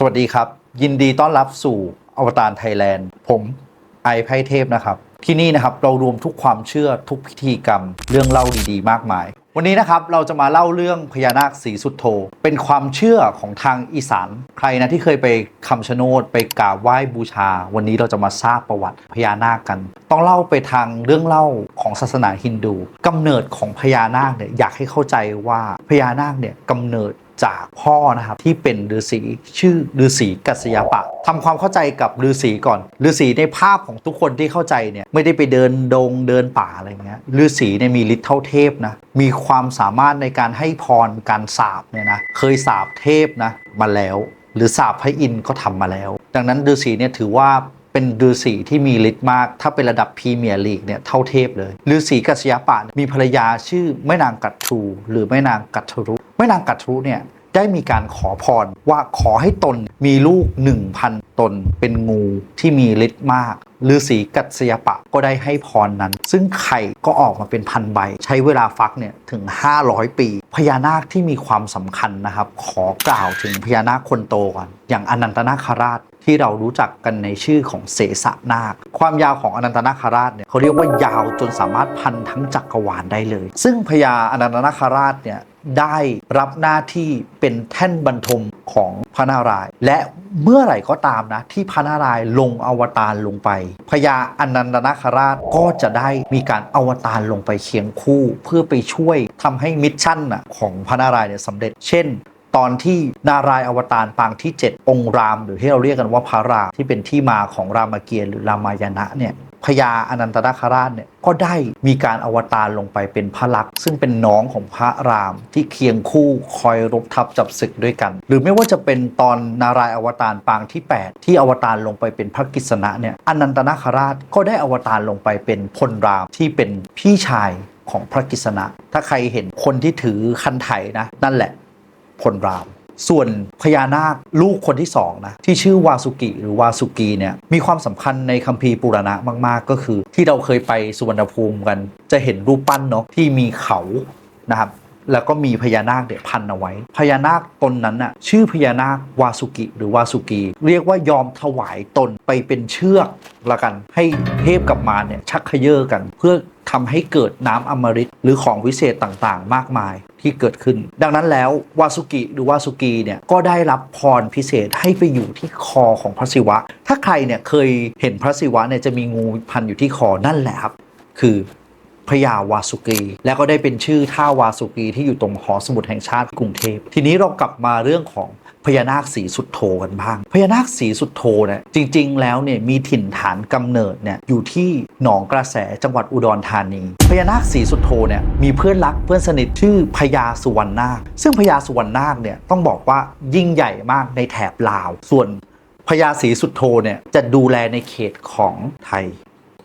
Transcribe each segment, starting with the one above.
สวัสดีครับ ยินดีต้อนรับสู่อวตารไทยแลนด์ ผมไอไพเทพนะครับ ที่นี่นะครับเรารวมทุกความเชื่อทุกพิธีกรรม เรื่องเล่าดีๆ มากมาย วันนี้นะครับเราจะมาเล่าเรื่องพญานาคสีสุดโท เป็นความเชื่อของทางอีสานใครนะที่เคยไปคำชะโนดไปกราบไหว้บูชา วันนี้เราจะมาทราบประวัติพญานาคกัน ต้องเล่าไปทางเรื่องเล่าของศาสนาฮินดูกำเนิดของพญานาคเนี่ยอยากให้เข้าใจว่าพญานาคเนี่ยกำเนิด จากพ่อนะครับที่เป็นฤาษีชื่อฤาษีกัสยปะทำความเข้าใจกับฤาษีก่อนฤาษีในภาพของทุกคนที่เข้าใจเนี่ยไม่ได้ไปเดินดงเดินป่าอะไรเงี้ยฤาษีเนี่ยมีฤทธิ์เท่าเทพนะมีความสามารถในการให้พรการสาบเนี่ยนะเคยสาบเทพนะมาแล้ว หรือสาบพระอินทร์ก็ทำมาแล้ว ดังนั้นฤาษีเนี่ยถือว่า เป็นฤาษีที่มีฤทธิ์มาก ถ้าเป็นระดับพรีเมียร์ลีกเนี่ยเท่าเทพเลยฤาษีกัสยปะมีภรรยาชื่อแม่นางกัตทูหรือแม่นางกัตทรุแม่นางกัตทรุเนี่ยได้มีการขอพรว่าขอให้ตนมีลูก 1,000 ตนเป็นงูที่มีฤทธิ์มากฤาษีกัตสยปะก็ได้ให้พรนั้น ซึ่งไข่ก็ออกมาเป็นพันใบ ใช้เวลาฟักเนี่ยถึง 500 ปี พญานาคที่มีความสำคัญนะครับ ขอกล่าวถึงพญานาคคนโตก่อน อย่างอนันตนาคราชที่เรารู้จักกันในชื่อของเสสนาค ความยาวของอนันตนาคราชเนี่ยเขาเรียกว่ายาวจนสามารถพันทั้งจักรวาลได้เลย ซึ่งพญาอนันตนาคราชเนี่ย ได้รับหน้าที่เป็นแท่นบรรทมของพระนารายณ์และเมื่อไหร่ก็ตามนะ ที่พระนารายณ์ลงอวตารลงไปพญาอนันตนาคราชก็จะได้มีการอวตารลงไปเคียงคู่เพื่อไปช่วยทำให้มิชชั่นของพระนารายณ์เนี่ยสำเร็จ เช่นตอนที่นารายอวตารปางที่ 7 องค์ราม หรือที่เราเรียกกันว่าพระรามที่เป็นที่มาของรามเกียรติ์หรือรามายณะเนี่ย พญาอนันตนาคราชเนี่ยก็ได้มีการอวตารลงไปเป็นพระลักษณ์ซึ่งเป็นน้องของพระรามที่เคียงคู่คอยรบทับจับศึกด้วยกัน หรือไม่ว่าจะเป็นตอนนารายอวตารปางที่ 8 ที่อวตารลงไปเป็นพระกิษณะเนี่ยอนันตนาคราชก็ได้อวตารลงไปเป็นพลรามที่เป็นพี่ชายของพระกิษณะ ถ้าใครเห็นคนที่ถือคันไถนะนั่นแหละพลราม ส่วนพญานาคลูกคนที่สองนะที่ชื่อวาสุกิหรือวาสุกีเนี่ยมีความสำคัญในคัมภีร์ปุรณะมาก ๆ ก็คือ ที่เราเคยไปสุวรรณภูมิกัน จะเห็นรูปปั้นเนาะที่มีเขานะครับแล้วก็มีพญานาคเนี่ยพันเอาไว้ พญานาคตนนั้นน่ะชื่อพญานาควาสุกิหรือวาสุกี เรียกว่ายอมถวายตนไปเป็นเชือกละกัน ให้เทพกับมารเนี่ยชักเขย่อกันเพื่อ ทำให้เกิดน้ำอมฤตหรือของวิเศษต่างๆ มากมายที่เกิดขึ้น ดังนั้นแล้ววาสุกิหรือวาสุกีเนี่ยก็ได้รับพรพิเศษให้ไปอยู่ที่คอของพระศิวะ ถ้าใครเนี่ยเคยเห็นพระศิวะเนี่ยจะมีงูพันอยู่ที่คอนั่นแหละครับ คือพระยาวาสุกี แล้วก็ได้เป็นชื่อท่าวาสุกีที่อยู่ตรงหอสมุดแห่งชาติกรุงเทพ ทีนี้เรากลับมาเรื่องของ พญานาคสีสุดโทกันบ้าง พญานาคสีสุดโทเนี่ยจริง ๆ แล้วเนี่ยมีถิ่นฐานกำเนิดเนี่ยอยู่ที่หนองกระแสจังหวัดอุดรธานีพญานาคสีสุดโทเนี่ยมีเพื่อนรักเพื่อนสนิทชื่อพญาสุวรรณนาค ซึ่งพญาสุวรรณนาคเนี่ยต้องบอกว่ายิ่งใหญ่มากในแถบลาว ส่วนพญาสีสุดโทเนี่ยจะดูแลในเขตของไทย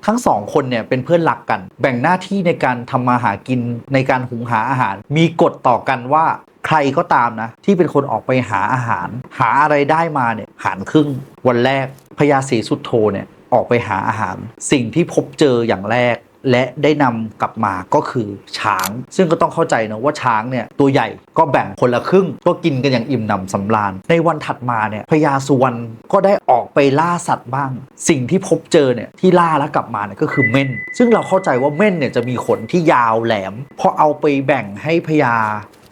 ทั้งสองคนเนี่ยเป็นเพื่อนรักกัน แบ่งหน้าที่ในการทำมาหากินในการหุงหาอาหาร มีกฎต่อกันว่าใครก็ตามนะ ที่เป็นคนออกไปหาอาหาร หาอะไรได้มาเนี่ยหารครึ่งวันแรกพญาศรีสุดโทเนี่ยออกไปหาอาหาร สิ่งที่พบเจออย่างแรก และได้นำกลับมาก็คือช้าง ซึ่งก็ต้องเข้าใจนะว่าช้างเนี่ยตัวใหญ่ก็แบ่งคนละครึ่ง ก็กินกันอย่างอิ่มหนำสำราญ ในวันถัดมาเนี่ยพญาสุวรรณก็ได้ออกไปล่าสัตว์บ้าง สิ่งที่พบเจอเนี่ยที่ล่าแล้วกลับมาเนี่ยก็คือเม่น ซึ่งเราเข้าใจว่าเม่นเนี่ยจะมีขนที่ยาวแหลมพอเอาไปแบ่งให้พญา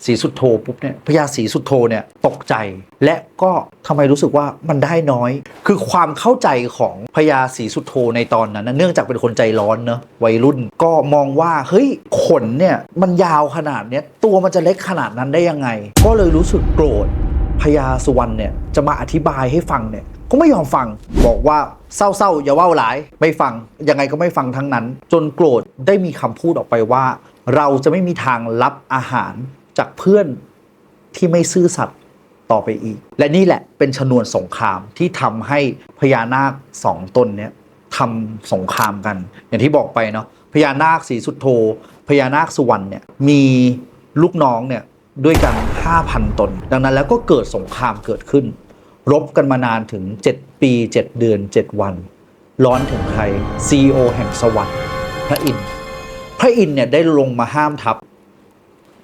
สีสุดโทปุ๊บเนี่ยพญาสีสุดโทเนี่ยตกใจ และก็ทำไมรู้สึกว่ามันได้น้อย คือความเข้าใจของพญาสีสุดโทในตอนนั้น เนื่องจากเป็นคนใจร้อนเนอะวัยรุ่นก็มองว่าเฮ้ยขนเนี่ยมันยาวขนาดเนี้ยตัวมันจะเล็กขนาดนั้นได้ยังไง ก็เลยรู้สึกโกรธพญาสุวรรณเนี่ยจะมาอธิบายให้ฟังเนี่ยก็ไม่ยอมฟังบอกว่าเศร้าๆอย่าว่าหลายไม่ฟังยังไงก็ไม่ฟังทั้งนั้น จนโกรธได้มีคำพูดออกไปว่า เราจะไม่มีทางรับอาหาร จากเพื่อนที่ไม่ซื่อสัตย์ต่อไปอีก และนี่แหละเป็นชนวนสงครามที่ทำให้พญานาคสองตนเนี้ยทำสงครามกัน อย่างที่บอกไปเนาะพญานาคสีสุดโทพญานาคสุวรรณเนี่ยมีลูกน้องเนี่ยด้วยกัน 5,000 ตน ดังนั้นแล้วก็เกิดสงครามเกิดขึ้น รบกันมานานถึง 7 ปี 7 เดือน 7 วัน ร้อนถึงใคร CEO แห่งสวรรค์พระอินทร์พระอินทร์เนี่ยได้ลงมาห้ามทัพ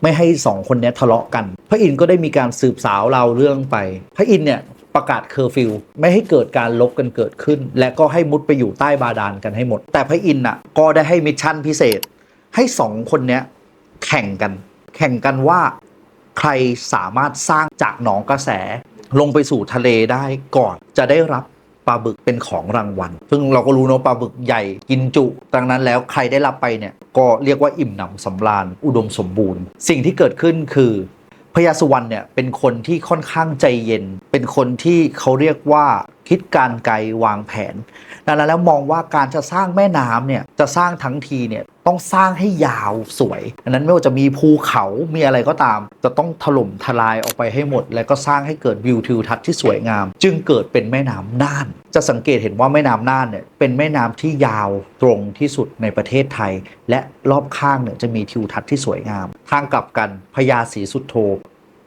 ไม่ให้สองคนนี้ทะเลาะกัน พระอินทร์ก็ได้มีการสืบสาวเราเรื่องไป พระอินทร์เนี่ยประกาศเคอร์ฟิวไม่ให้เกิดการลบกันเกิดขึ้น และก็ให้มุดไปอยู่ใต้บาดาลกันให้หมด แต่พระอินทร์น่ะก็ได้ให้มิชชั่นพิเศษ ให้สองคนนี้แข่งกัน แข่งกันว่าใครสามารถสร้างจากหนองกระแสลงไปสู่ทะเลได้ก่อนจะได้รับ ปลาบึกเป็นของรางวัล ซึ่งเราก็รู้เนาะปลาบึกใหญ่กินจุ ดังนั้นแล้วใครได้รับไปเนี่ยก็เรียกว่าอิ่มหนำสำราญอุดมสมบูรณ์ สิ่งที่เกิดขึ้นคือพญาสุวรรณเนี่ยเป็นคนที่ค่อนข้างใจเย็น เป็นคนที่เขาเรียกว่าคิดการไกลวางแผน ดังนั้นแล้วมองว่าการจะสร้างแม่น้ำเนี่ยจะสร้างทั้งทีเนี่ยต้องสร้างให้ยาวสวยดังนั้นไม่ว่าจะมีภูเขามีอะไรก็ตาม จะต้องถล่มทลายออกไปให้หมด แล้วก็สร้างให้เกิดวิวทิวทัศน์ที่สวยงาม จึงเกิดเป็นแม่น้ำน่าน จะสังเกตเห็นว่าแม่น้ำน่านเนี่ยเป็นแม่น้ำที่ยาวตรงที่สุดในประเทศไทย และรอบข้างเนี่ยจะมีทิวทัศน์ที่สวยงาม ทางกลับกันพญาศรีสุโธ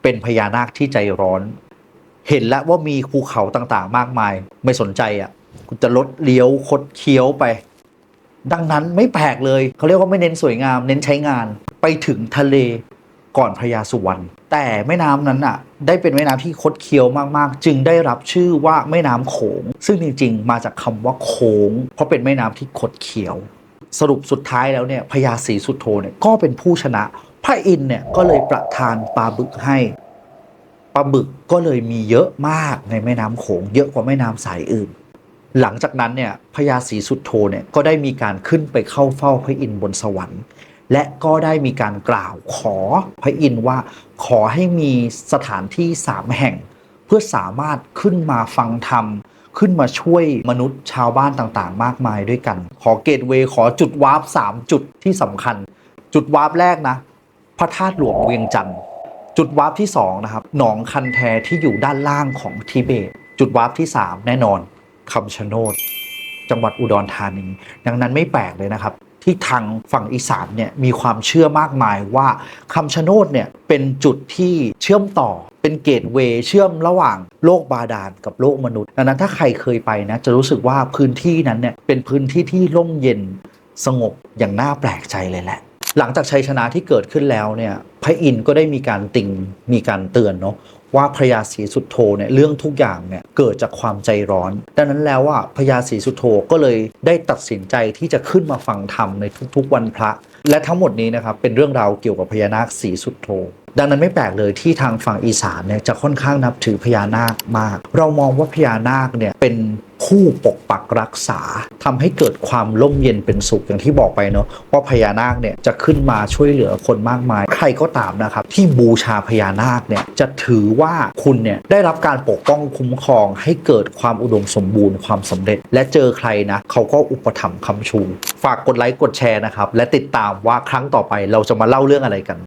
เป็นพญานาคที่ใจร้อน เห็นแล้วว่ามีภูเขาต่างๆ มากมาย ไม่สนใจอะ คุณจะลดเลี้ยวคดเคี้ยวไป ดังนั้นไม่แปลกเลยเขาเรียกว่าไม่เน้นสวยงาม เน้นใช้งานไปถึงทะเลก่อนพญาสุวรรณแต่แม่น้ำนั้นอะ ได้เป็นแม่น้ำที่คดเคี้ยวมากๆ จึงได้รับชื่อว่าแม่น้ำโขง ซึ่งจริงๆ มาจากคำว่าโค้งเพราะเป็นแม่น้ำที่คดเคี้ยว สรุปสุดท้ายแล้วเนี่ยพญาศรีสุโธเนี่ยก็เป็นผู้ชนะ พระอินเนี่ยก็เลยประทานปลาบึกให้ปลาบึกก็เลยมีเยอะมากในแม่น้ำโขง เยอะกว่าแม่น้ำสายอื่น หลังจากนั้นเนี่ยพญาศรีสุดโธเนี่ยก็ได้มีการขึ้นไปเข้าเฝ้าพระอินทร์บนสวรรค์ และก็ได้มีการกล่าวขอพระอินทร์ว่าขอให้มีสถานที่สามแห่ง เพื่อสามารถขึ้นมาฟังธรรม ขึ้นมาช่วยมนุษย์ชาวบ้านต่างๆ มากมายด้วยกัน ขอเกตเวย์ขอจุดวาร์ปสามจุดที่สำคัญ จุดวาร์ปแรกนะ พระธาตุหลวงเวียงจันทร์จุดวาร์ปที่2นะครับหนองคันแทที่อยู่ด้านล่างของทิเบต จุดวาร์ปที่ 3 แน่นอน คำชะโนด จังหวัดอุดรธานีดังนั้นไม่แปลกเลยนะครับ ที่ทางฝั่งอีสานเนี่ยมีความเชื่อมากมายว่าคำชะโนดเนี่ยเป็นจุดที่เชื่อมต่อเป็นเกตเวย์เชื่อมระหว่างโลกบาดาลกับโลกมนุษย์ดังนั้นถ้าใครเคยไปนะจะรู้สึกว่าพื้นที่นั้นเนี่ยเป็นพื้นที่ที่ร่มเย็นสงบอย่างน่าแปลกใจเลยแหละ หลังจากชัยชนะที่เกิดขึ้นแล้วเนี่ยพระอินทร์ก็ได้มีการติงมีการเตือนเนาะ ว่าพระยาศรีสุดโธเนี่ยเรื่องทุกอย่างเนี่ยเกิดจากความใจร้อน ดังนั้นแล้วว่าพระยาศรีสุดโธก็เลยได้ตัดสินใจที่จะขึ้นมาฟังธรรมในทุกๆวันพระ และทั้งหมดนี้นะครับเป็นเรื่องราวเกี่ยวกับพญานาคศรีสุดโธ ดังนั้นไม่แปลกเลยที่ทางฝั่งอีสานเนี่ยจะค่อนข้างนับถือพญานาคมาก เรามองว่าพญานาคเนี่ยเป็นผู้ปกปักรักษาทำให้เกิดความร่มเย็นเป็นสุขอย่างที่บอกไปเนาะว่าพญานาคเนี่ยจะขึ้นมาช่วยเหลือคนมากมาย ใครก็ตามนะครับ ที่บูชาพญานาคเนี่ยจะถือว่าคุณเนี่ยได้รับการปกป้องคุ้มครอง ให้เกิดความอุดมสมบูรณ์ความสำเร็จ และเจอใครนะเขาก็อุปถัมภ์คำชู ฝากกดไลค์กดแชร์นะครับและติดตามว่าครั้งต่อไปเราจะมาเล่าเรื่องอะไรกัน